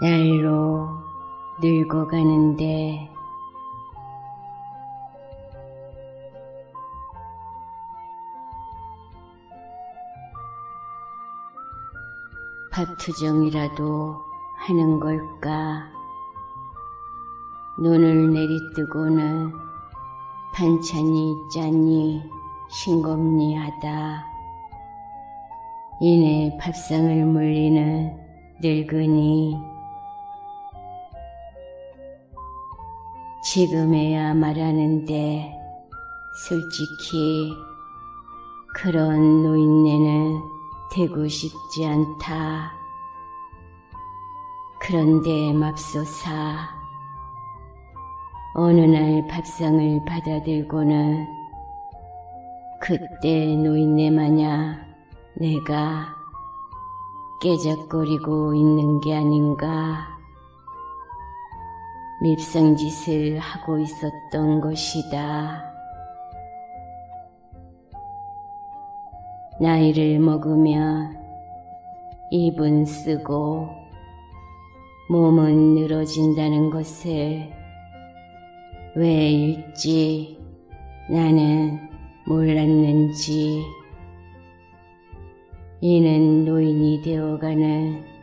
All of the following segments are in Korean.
날로 늙어 가는데 밥투정이라도 하는 걸까? 눈을 내리뜨고는 반찬이 짠니 싱겁니 하다. 이내 밥상을 물리는 늙은이 지금에야 말하는데 솔직히 그런 노인네는 되고 싶지 않다. 그런데 맙소사 어느 날 밥상을 받아들고는 그때 노인네 마냥 내가 깨작거리고 있는 게 아닌가 밉상짓을 하고 있었던 것이다. 나이를 먹으면 입은 쓰고 몸은 늘어진다는 것을 왜 일찍 나는 몰랐는지 이는 노인이 되어가는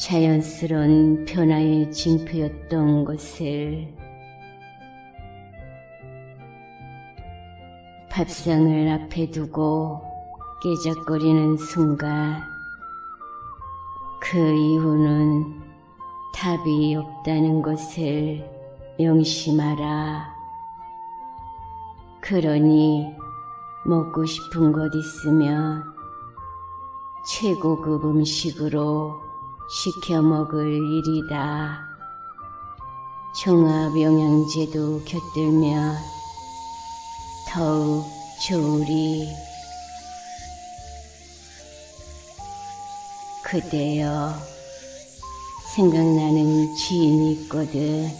자연스러운 변화의 징표였던 것을 밥상을 앞에 두고 깨작거리는 순간 그 이후는 답이 없다는 것을 명심하라. 그러니 먹고 싶은 것 있으면 최고급 음식으로 시켜 먹을 일이다. 종합 영양제도 곁들면 더욱 좋으리. 그대여, 생각나는 지인이 있거든.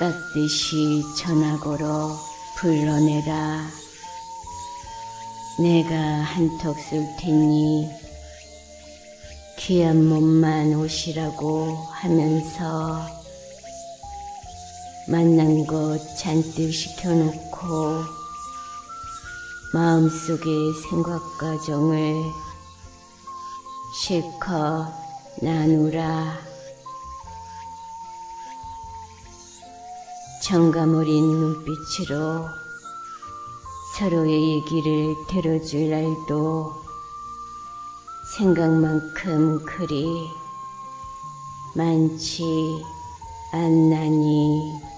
깍듯이 전화고로 불러내라. 내가 한턱 쏠 테니 귀한 몸만 오시라고 하면서 만난 것 잔뜩 시켜놓고 마음속의 생각과 정을 실컷 나누라. 정감 어린 눈빛으로 서로의 얘기를 들어줄 날도 생각만큼 그리 많지 않나니